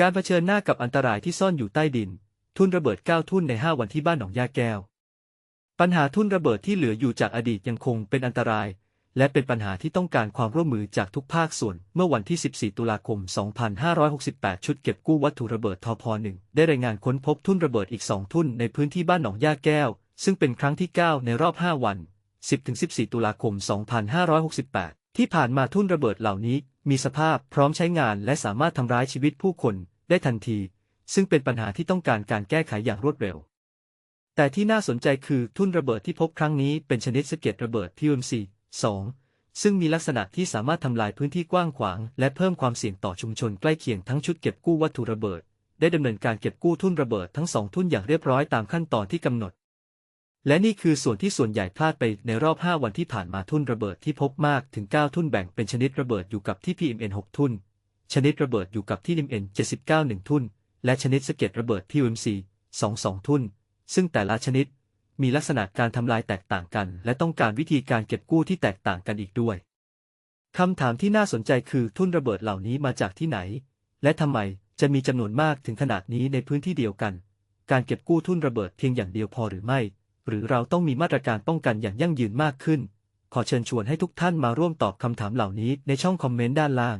การเผชิญหน้ากับอันตรายที่ซ่อนอยู่ใต้ดิน ทุ่นระเบิด 9 ทุ่นใน 5 วันที่บ้านหนองยาแก้ว ปัญหาทุ่นระเบิดที่เหลืออยู่จากอดีตยังคงเป็นอันตราย และเป็นปัญหาที่ต้องการความร่วมมือจากทุกภาคส่วน เมื่อวันที่ 14 ตุลาคม 2568 ชุดเก็บกู้วัตถุระเบิดทพ1ได้รายงานค้นพบทุ่นระเบิดอีก 2 ทุ่นในพื้นที่บ้านหนองยาแก้ว ซึ่งเป็นครั้งที่ 9 ในรอบ 5 วัน 10-14 ตุลาคม 2568 ที่ผ่านมาทุ่นระเบิดเหล่านี้มีสภาพพร้อมใช้งานและสามารถทำร้ายชีวิตผู้คนได้ทันที ซึ่งเป็นปัญหาที่ต้องการการแก้ไขอย่างรวดเร็ว แต่ที่น่าสนใจคือทุ่นระเบิดที่พบครั้งนี้เป็นชนิดสะเก็ดระเบิด TMC 2ซึ่งมีลักษณะที่สามารถทำลายพื้นที่กว้างขวาง และเพิ่มความเสี่ยงต่อชุมชนใกล้เคียงทั้งชุดเก็บกู้วัตถุระเบิด ได้ดำเนินการเก็บกู้ทุ่นระเบิดทั้งสองทุ่นอย่างเรียบร้อยตามขั้นตอนที่กำหนด และนี่คือส่วนที่ส่วนใหญ่พลาดไปในรอบ 5 วันที่ผ่านมาทุ่นระเบิดที่พบมากถึง 9 ทุ่นแบ่งเป็นชนิดระเบิดอยู่กับที่ PMN 6 ทุ่น ชนิดระเบิดอยู่กับที่ NMN 79 1 ทุ่น และชนิดสะเก็ดระเบิด PMC 2 2 ทุ่น ซึ่งแต่ละชนิดมีลักษณะการทำลายแตกต่างกัน และต้องการวิธีการเก็บกู้ที่แตกต่างกันอีกด้วยคำถามที่น่าสนใจคือทุ่นระเบิดเหล่านี้มาจากที่ไหน และทำไมจะมีจำนวนมากถึงขนาดนี้ในพื้นที่เดียวกัน การเก็บกู้ทุ่นระเบิดเพียงอย่างเดียวพอหรือไม่ หรือเราต้องมีมาตรการป้องกันอย่างยั่งยืนมากขึ้น ขอเชิญชวนให้ทุกท่านมาร่วมตอบคำถามเหล่านี้ในช่องคอมเมนต์ด้านล่าง